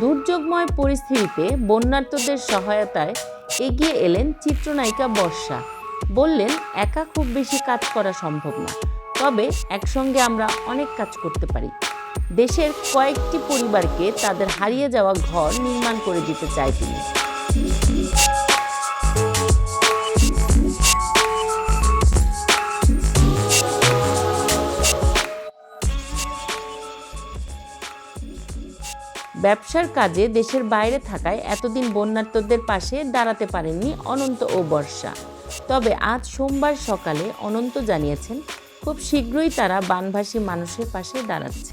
দুর্যোগময় পরিস্থিতিতে বন্যার্তদের সহায়তায় এগিয়ে এলেন চিত্রনায়িকা বর্ষা। বললেন, একা খুব বেশি কাজ করা সম্ভব না। তবে একসঙ্গে আমরা অনেক কাজ করতে পারি। দেশের কয়েকটি পরিবারকে তাদের হারিয়ে যাওয়া ঘর নির্মাণ করে দিতে চাই তিনি। ব্যবসার কাজে দেশের বাইরে থাকায় এতদিন বন্যার্তদের পাশে দাঁড়াতে পারেননি অনন্ত ও বর্ষা। তবে আজ সোমবার সকালে অনন্ত জানিয়েছেন, খুব শীঘ্রই তারা বানভাসী মানুষের পাশে দাঁড়াচ্ছে।